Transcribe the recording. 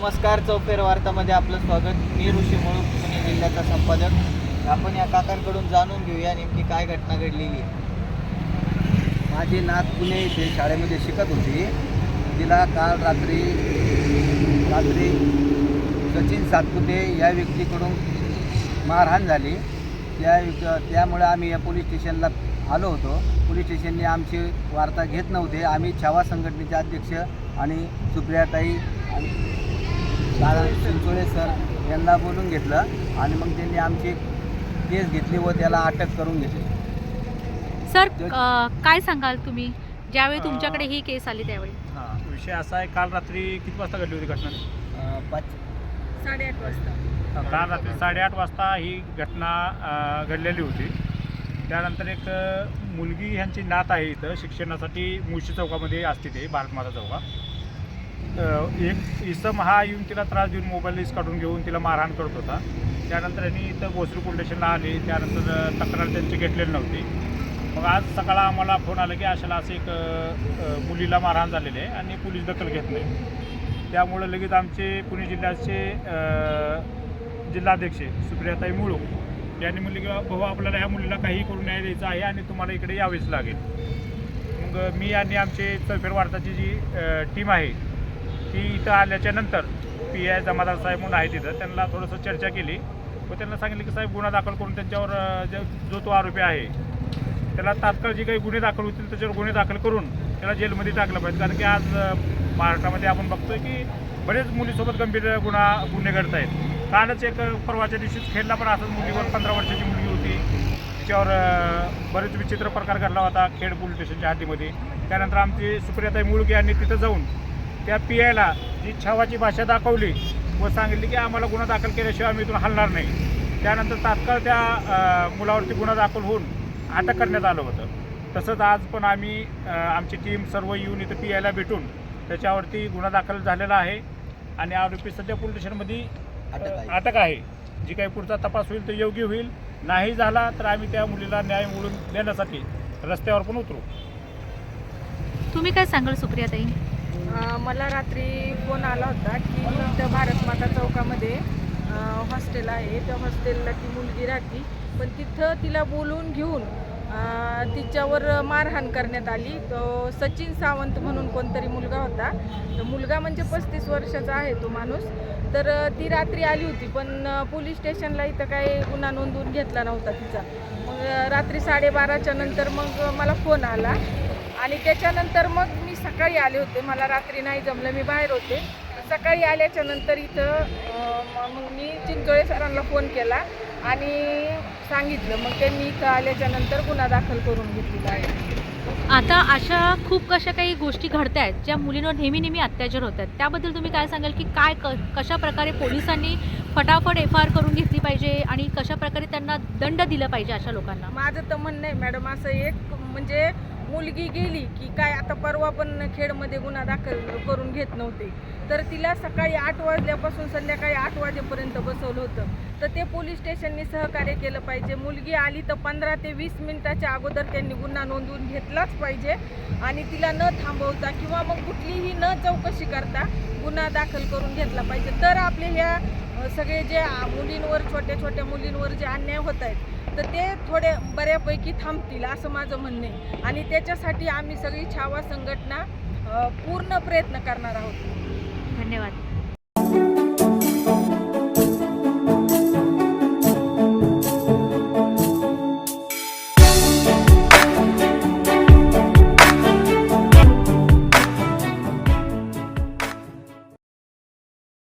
नमस्कार चौफेर वार्तामध्ये आपलं स्वागत. मी ऋषी मुळूक पुणे जिल्ह्याचा संपादक. आपण या काकांकडून जाणून घेऊया नेमकी काय घटना घडलेली आहे. माझी नात पुणे इथे शाळेमध्ये शिकत होती. तिला काल रात्री रात्री सचिन सातपुते या व्यक्तीकडून मारहाण झाली. त्या त्यामुळे आम्ही या पोलीस स्टेशनला आलो होतो. पोलीस स्टेशनने आमची वार्ता घेत नव्हते. आम्ही छावा संघटनेचे अध्यक्ष आणि सुप्रियाताई आणि दादा चिंचोळे सर यांना बोलून घेतलं आणि मग त्यांनी आमची केस घेतली व त्याला अटक करून घेतली. सर अ, काय सांगाल तुम्ही? ज्यावेळी तुमच्याकडे ही केस आली त्यावेळी. हां. विषय असा आहे काल रात्री किती वाजता घडली होती घटना? अं, पाच साडेआठ वाजता. काल रात्री साडेआठ वाजता ही घटना अ, घडलेली होती. त्यानंतर एक अ, मुलगी ह्यांची नात आहे इथं शिक्षणासाठी मुळशी चौकामध्ये असते ते भारतमाता चौका. अ, एक इसम हा येऊन तिला त्रास देऊन मोबाईल लिस्ट काढून घेऊन तिला मारहाण करत होता. त्यानंतर यांनी इथं भोसरी पोलीस स्टेशनला आले. त्यानंतर तक्रार त्यांची घेतलेली नव्हती. मग आज सकाळी आम्हाला फोन आला की अशाला असं एक मुलीला मारहाण झालेली आहे आणि पोलीस दखल घेत नाही त्यामुळं लगेच आमचे पुणे जिल्ह्याचे जिल्हाध्यक्ष सुप्रियाताई मुळू यांनी म्हणले की भाऊ आपल्याला ह्या मुलीला काही करून न्याय द्यायचं आहे आणि तुम्हाला इकडे यावेच लागेल. मग मी आणि आमचे चौफेर वार्ताची जी टीम आहे ती इथं आल्याच्यानंतर पी आय जमादार साहेब म्हणून आहे तिथं त्यांना थोडंसं चर्चा केली. व त्यांना सांगितलं की साहेब गुन्हा दाखल करून त्यांच्यावर जो- तो आरोपी आहे त्याला तात्काळ जे काही गुन्हे दाखल होतील त्याच्यावर गुन्हे दाखल करून त्याला जेलमध्ये टाकलं पाहिजे. कारण की आज महाराष्ट्रामध्ये आपण बघतोय की बरेच मुलीसोबत गंभीर गुन्हा गुन्हे घडत आहेत कालच एक परवाच्या दिवशीच खेळला पण असंच मुलीवर पंधरा वर्षाची मुलगी होती. तिच्यावर बरेच विचित्र प्रकार घडला होता खेड पोलीस स्टेशनच्या हातीमध्ये. त्यानंतर आमची सुप्रियाताई मुळगे यांनी तिथं जाऊन त्या पी आयला जी छावाची भाषा दाखवली व सांगितली की आम्हाला गुन्हा दाखल केल्याशिवाय आम्ही इथून हलणार नाही. त्यानंतर तात्काळ त्या मुलावरती गुन्हा दाखल होऊन अटक करण्यात आलं होतं. तसंच आज पण आम्ही आमची टीम सर्व येऊन इथं पी आयला भेटून त्याच्यावरती गुन्हा दाखल झालेला आहे आणि आरोपी सध्या पोलीस स्टेशनमध्ये अटक आहे. जी काही पुढचा तपास होईल तो योग्य होईल. नाही झाला तर आम्ही त्या मुलीला न्याय मिळवून देण्यासाठी रस्त्यावर पण उतरू. तुम्ही काय सांगाल सुप्रियाताई? मला रात्री फोन आला होता की इथं भारतमाता चौकामध्ये हॉस्टेल आहे. त्या हॉस्टेलला ती मुलगी राहती. पण तिथं तिला बोलून घेऊन तिच्यावर मारहाण करण्यात आली. तो सचिन सावंत म्हणून कोणतरी मुलगा होता. तर मुलगा म्हणजे पस्तीस वर्षाचा आहे तो माणूस. तर ती रात्री आली होती पण पोलीस स्टेशनला इथं काही गुन्हा नोंदवून घेतला नव्हता तिचा. मग रात्री साडेबाराच्या नंतर मग मला फोन आला. आणि त्याच्यानंतर मग सकाळी आले होते. मला रात्री नाही जमलं मी बाहेर होते. सकाळी आल्याच्यानंतर इथं मग मी चिंचोळे सरांना फोन केला आणि सांगितलं. मग त्यांनी इथं आल्याच्यानंतर गुन्हा दाखल करून घेतलेला आहे. आता अशा खूप कशा काही गोष्टी घडत आहेत ज्या मुलींवर नेहमी नेहमी अत्याचार होत आहेत त्याबद्दल तुम्ही काय सांगाल की काय क कशा प्रकारे पोलिसांनी फटाफट एफ आर करून घेतली पाहिजे आणि कशा प्रकारे त्यांना दंड दिला पाहिजे अशा लोकांना? माझं तर म्हणणं आहे मॅडम असं एक म्हणजे मुलगी गेली की काय आता परवा पण खेडमध्ये गुन्हा दाखल करून घेत नव्हते. तर तिला सकाळी आठ वाजल्यापासून संध्याकाळी आठ वाजेपर्यंत बसवलं होतं. तर ते पोलीस स्टेशननी सहकार्य केलं पाहिजे. मुलगी आली तर पंधरा ते वीस मिनिटाच्या अगोदर त्यांनी गुन्हा नोंदवून घेतलाच पाहिजे आणि तिला न थांबवता किंवा मग कुठलीही न चौकशी करता गुन्हा दाखल करून घेतला पाहिजे. तर आपले ह्या सगळे जे मुलींवर छोट्या छोट्या मुलींवर जे अन्याय होत आहेत तर ते थोडे बऱ्यापैकी थांबतील असं माझं म्हणणं आहे. आणि त्याच्यासाठी आम्ही सगळी छावा संघटना पूर्ण प्रयत्न करणार आहोत. धन्यवाद.